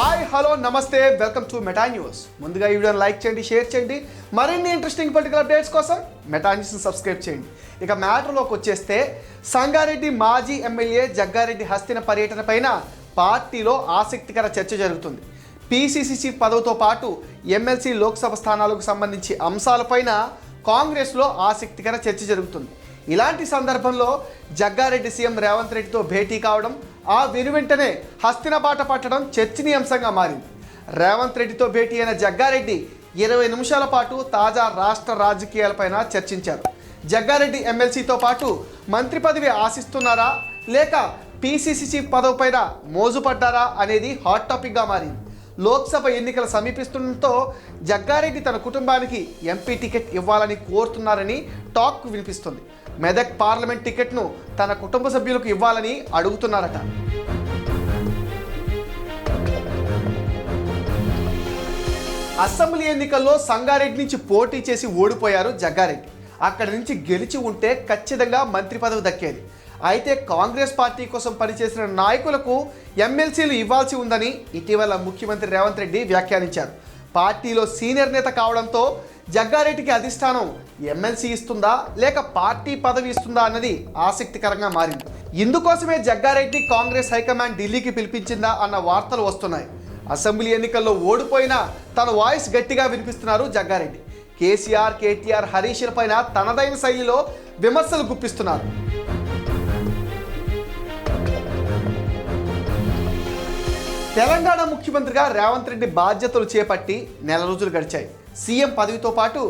Hi hello నమస్తే welcome to Meta news. ముందుగా ఈ వీడియోని లైక్ చేయండి షేర్ చేయండి. మరిన్ని ఇంట్రెస్టింగ్ పొలిటికల్ అప్డేట్స్ కోసం మెటా న్యూస్ని సబ్స్క్రైబ్ చేయండి. ఇక మ్యాటర్లోకి వచ్చేస్తే సంగారెడ్డి మాజీ ఎమ్మెల్యే జగ్గారెడ్డి హస్తిన పర్యటన పైన పార్టీలో ఆసక్తికర చర్చ జరుగుతుంది. పీసీసీ చీఫ్ పదవితో పాటు ఎమ్మెల్సీ లోక్సభ స్థానాలకు సంబంధించి అంశాలపైన కాంగ్రెస్లో ఆసక్తికర చర్చ జరుగుతుంది. ఇలాంటి సందర్భంలో జగ్గారెడ్డి సీఎం రేవంత్ రెడ్డితో భేటీ కావడం ఆ వెనువెంటనే హస్తిన బాట పట్టడం చర్చనీయాంశంగా మారింది. రేవంత్ రెడ్డితో భేటీ అయిన జగ్గారెడ్డి ఇరవై నిమిషాల పాటు తాజా రాష్ట్ర రాజకీయాలపైన చర్చించారు. జగ్గారెడ్డి ఎమ్మెల్సీతో పాటు మంత్రి పదవి ఆశిస్తున్నారా లేక పీసీసీ చీఫ్ పదవిపైన మోజుపడ్డారా అనేది హాట్ టాపిక్గా మారింది. లోక్సభ ఎన్నికలు సమీపిస్తుండటంతో జగ్గారెడ్డి తన కుటుంబానికి ఎంపీ టికెట్ ఇవ్వాలని కోరుతున్నారని టాక్ వినిపిస్తుంది. మెదక్ పార్లమెంట్ టికెట్ను తన కుటుంబ సభ్యులకు ఇవ్వాలని అడుగుతున్నారట. అసెంబ్లీ ఎన్నికల్లో సంగారెడ్డి నుంచి పోటీ చేసి ఓడిపోయారు జగ్గారెడ్డి. అక్కడి నుంచి గెలిచి ఉంటే ఖచ్చితంగా మంత్రి పదవి దక్కేది. అయితే కాంగ్రెస్ పార్టీ కోసం పనిచేసిన నాయకులకు ఎమ్మెల్సీలు ఇవ్వాల్సి ఉందని ఇటీవల ముఖ్యమంత్రి రేవంత్ రెడ్డి వ్యాఖ్యానించారు. పార్టీలో సీనియర్ నేత కావడంతో జగ్గారెడ్డికి అధిష్టానం ఎమ్మెల్సీ ఇస్తుందా లేక పార్టీ పదవి ఇస్తుందా అన్నది ఆసక్తికరంగా మారింది. ఇందుకోసమే జగ్గారెడ్డి కాంగ్రెస్ హైకమాండ్ ఢిల్లీకి పిలిపించిందా అన్న వార్తలు వస్తున్నాయి. అసెంబ్లీ ఎన్నికల్లో ఓడిపోయినా తన వాయిస్ గట్టిగా వినిపిస్తున్నారు జగ్గారెడ్డి. కేసీఆర్ కేటీఆర్ హరీష్ల పైన తనదైన శైలిలో విమర్శలు గుప్పిస్తున్నారు. తెలంగాణ ముఖ్యమంత్రిగా రేవంత్ రెడ్డి బాధ్యతలు చేపట్టి నెల రోజులు గడిచాయి. సీఎం పదవితో పాటు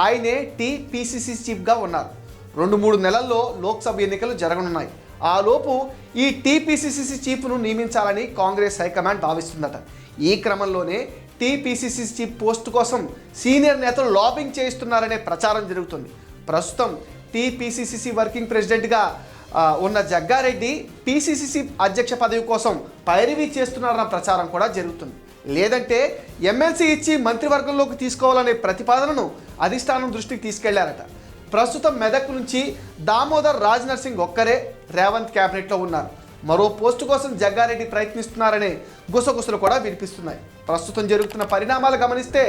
ఆయనే టీపీసీసీ చీఫ్గా ఉన్నారు. రెండు మూడు నెలల్లో లోక్సభ ఎన్నికలు జరగనున్నాయి. ఆలోపు ఈ టీపీసీసీ చీఫ్ను నియమించాలని కాంగ్రెస్ హైకమాండ్ భావిస్తుందట. ఈ క్రమంలోనే టీపీసీసీ చీఫ్ పోస్ట్ కోసం సీనియర్ నేతలు లాబింగ్ చేయిస్తున్నారనే ప్రచారం జరుగుతుంది. ప్రస్తుతం టీపీసీసీ వర్కింగ్ ప్రెసిడెంట్గా ఉన్న జగ్గారెడ్డి పీసీసీసీ అధ్యక్ష పదవి కోసం పైరవీ చేస్తున్నారన్న ప్రచారం కూడా జరుగుతుంది. లేదంటే ఎమ్మెల్సీ ఇచ్చి మంత్రివర్గంలోకి తీసుకోవాలనే ప్రతిపాదనను అధిష్టానం దృష్టికి తీసుకెళ్ళారట. ప్రస్తుతం మెదక్ నుంచి దామోదర్ రాజ్ నర్సింగ్ ఒక్కరే రేవంత్ క్యాబినెట్లో ఉన్నారు. మరో పోస్టు కోసం జగ్గారెడ్డి ప్రయత్నిస్తున్నారనే గుసగుసలు కూడా వినిపిస్తున్నాయి. ప్రస్తుతం జరుగుతున్న పరిణామాలు గమనిస్తే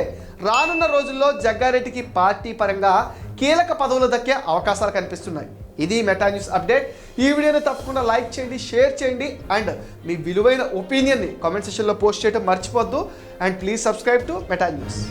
రానున్న రోజుల్లో జగ్గారెడ్డికి పార్టీ పరంగా కీలక పదవులు దక్కే అవకాశాలు కనిపిస్తున్నాయి. ఇది మెటా న్యూస్ అప్డేట్. ఈ వీడియోని తప్పకుండా లైక్ చేయండి షేర్ చేయండి అండ్ మీ విలువైన ఒపీనియన్ని కామెంట్ సెక్షన్లో పోస్ట్ చేయడం మర్చిపోద్దు and please subscribe to Meta news.